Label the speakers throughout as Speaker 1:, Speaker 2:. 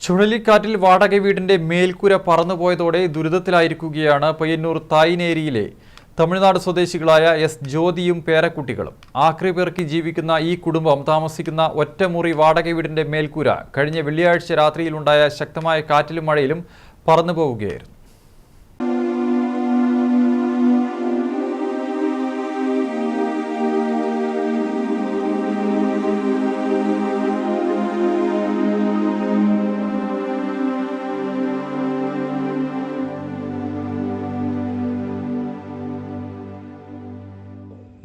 Speaker 1: ചുഴലിക്കാറ്റിൽ വാടക വീടിന്റെ മേൽക്കൂര പറന്നുപോയതോടെ ദുരിതത്തിലായിരിക്കുകയാണ് പയ്യന്നൂർ തായിനേരിയിലെ തമിഴ്നാട് സ്വദേശികളായ എസ് ജ്യോതിയും പേരക്കുട്ടികളും. ആക്രി പേർക്ക് ജീവിക്കുന്ന ഈ കുടുംബം താമസിക്കുന്ന ഒറ്റമുറി വാടക വീടിന്റെ മേൽക്കൂര കഴിഞ്ഞ വെള്ളിയാഴ്ച രാത്രിയിലുണ്ടായ ശക്തമായ കാറ്റിലും മഴയിലും പറന്നു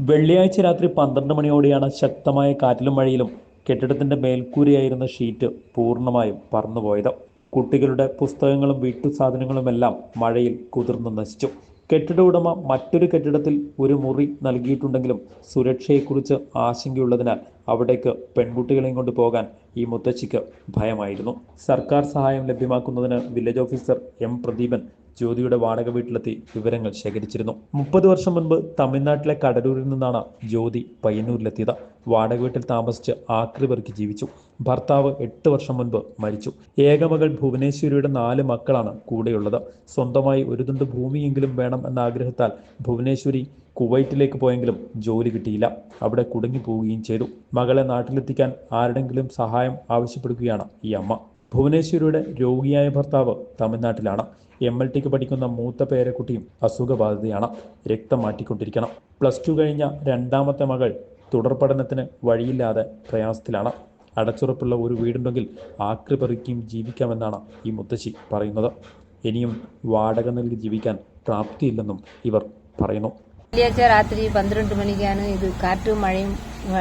Speaker 2: വെള്ളിയാഴ്ച രാത്രി പന്ത്രണ്ട് മണിയോടെയാണ് ശക്തമായ കാറ്റിലും മഴയിലും കെട്ടിടത്തിന്റെ മേൽക്കൂരയായിരുന്ന ഷീറ്റ് പൂർണമായും പറന്നുപോയത്. കുട്ടികളുടെ പുസ്തകങ്ങളും വീട്ടു സാധനങ്ങളുമെല്ലാം മഴയിൽ കുതിർന്നു നശിച്ചു. കെട്ടിട ഉടമ മറ്റൊരു കെട്ടിടത്തിൽ ഒരു മുറി നൽകിയിട്ടുണ്ടെങ്കിലും സുരക്ഷയെക്കുറിച്ച് ആശങ്കയുള്ളതിനാൽ അവിടേക്ക് പെൺകുട്ടികളെയും കൊണ്ട് പോകാൻ ഈ മുത്തശ്ശിക്ക് ഭയമായിരുന്നു. സർക്കാർ സഹായം ലഭ്യമാക്കുന്നതിന് വില്ലേജ് ഓഫീസർ എം പ്രദീപൻ ജ്യോതിയുടെ വാടക വീട്ടിലെത്തി വിവരങ്ങൾ ശേഖരിച്ചിരുന്നു. മുപ്പത് വർഷം മുൻപ് തമിഴ്നാട്ടിലെ കടലൂരിൽ നിന്നാണ് ജ്യോതി പയ്യന്നൂരിലെത്തിയത്. വാടക വീട്ടിൽ താമസിച്ച് ആക്രി പെറുക്കി ജീവിച്ചു. ഭർത്താവ് എട്ട് വർഷം മുൻപ് മരിച്ചു. ഏകമകൾ ഭുവനേശ്വരിയുടെ നാല് മക്കളാണ് കൂടെയുള്ളത്. സ്വന്തമായി ഒരു തുണ്ട് ഭൂമിയെങ്കിലും വേണം എന്ന ആഗ്രഹത്താൽ ഭുവനേശ്വരി കുവൈറ്റിലേക്ക് പോയെങ്കിലും ജോലി കിട്ടിയില്ല. അവിടെ കുടുങ്ങി പോവുകയും ചെയ്തു. മകളെ നാട്ടിലെത്തിക്കാൻ ആരുടെങ്കിലും സഹായം ആവശ്യപ്പെടുകയാണ് ഈ അമ്മ. ഭുവനേശ്വരിയുടെ രോഗിയായ ഭർത്താവ് തമിഴ്നാട്ടിലാണ്. എം എൽ ടിക്ക് പഠിക്കുന്ന മൂത്ത പേരക്കുട്ടിയും അസുഖബാധിതയാണ്. രക്തം മാറ്റിക്കൊണ്ടിരിക്കണം. പ്ലസ് ടു കഴിഞ്ഞ രണ്ടാമത്തെ മകൾ തുടർ പഠനത്തിന് വഴിയില്ലാതെ പ്രയാസത്തിലാണ്. അടച്ചുറപ്പുള്ള ഒരു വീടുണ്ടെങ്കിൽ ആക്രി പെറുക്കിയും ജീവിക്കാമെന്നാണ് ഈ മുത്തശ്ശി പറയുന്നത്. ഇനിയും വാടക നൽകി ജീവിക്കാൻ പ്രാപ്തിയില്ലെന്നും ഇവർ പറയുന്നു.
Speaker 3: വെള്ളിയാഴ്ച രാത്രി പന്ത്രണ്ട് മണിക്കാണ് ഇത് കാറ്റും മഴയും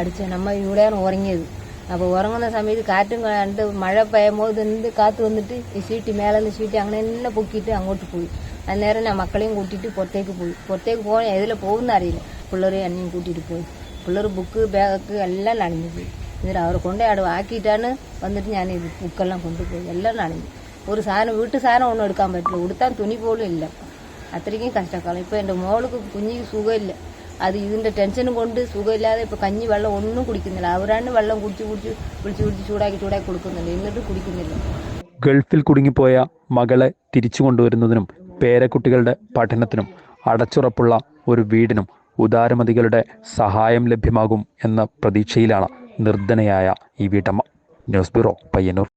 Speaker 3: അടിച്ച് നമ്മൾ ഇവിടെയാണ് ഉറങ്ങിയത്. അപ്പോൾ ഉറങ്ങുന്ന സമയത്ത് കാറ്റും കണ്ട് മഴ പെയ്യുമ്പോൾ എന്ത് കാറ്റ് വന്നിട്ട് ഈ ഷീറ്റ് മേലെ ഷീറ്റ് അങ്ങനെ എല്ലാം പൊക്കിയിട്ട് അങ്ങോട്ട് പോയി. അന്നേരം ഞാൻ മക്കളെയും കൂട്ടിയിട്ട് പുറത്തേക്ക് പോയി. പുറത്തേക്ക് പോകാൻ ഏതിൽ പോകുന്ന അറിയില്ല. പിള്ളേരെ എന്നെയും കൂട്ടിയിട്ട് പോയി. പിള്ളേർ ബുക്ക് ബാഗ് എല്ലാം നനഞ്ഞു പോയി. എന്നിട്ട് അവരെ കൊണ്ടേ അവിടെ ആക്കിയിട്ടാണ് വന്നിട്ട് ഞാൻ ഇത് ബുക്കെല്ലാം കൊണ്ടുപോയി. എല്ലാം നനഞ്ഞു. ഒരു സാധനം വീട്ടു സാധനം ഒന്നും എടുക്കാൻ പറ്റില്ല. ഉടുത്താൻ തുണി പോലും ഇല്ല. അത്രയ്ക്കും കഷ്ടക്കാലം. ഇപ്പോൾ എന്റെ മോൾക്ക് കുഞ്ഞിക്ക് സുഖമില്ല. അത് ഇതിന്റെ ടെൻഷനും കൊണ്ട് സുഖമില്ലാതെ ഇപ്പൊ കഞ്ഞി വെള്ളം ഒന്നും കുടിക്കുന്നില്ല. അവരാണ് വെള്ളം കുടിച്ച് കുടിച്ച് കുടിച്ച് കുടിച്ച് ചൂടാക്കി ചൂടാക്കി കൊടുക്കുന്നുണ്ട്. എന്നിട്ട് കുടിക്കുന്നില്ല.
Speaker 2: ഗൾഫിൽ കുടുങ്ങിപ്പോയ മകളെ തിരിച്ചു കൊണ്ടുവരുന്നതിനും പേരക്കുട്ടികളുടെ പഠനത്തിനും അടച്ചുറപ്പുള്ള ഒരു വീടിനും ഉദാരമതികളുടെ സഹായം ലഭ്യമാകും എന്ന പ്രതീക്ഷയിലാണ് നിർദ്ധനയായ ഈ വീട്ടമ്മ. News bureau Payyanur.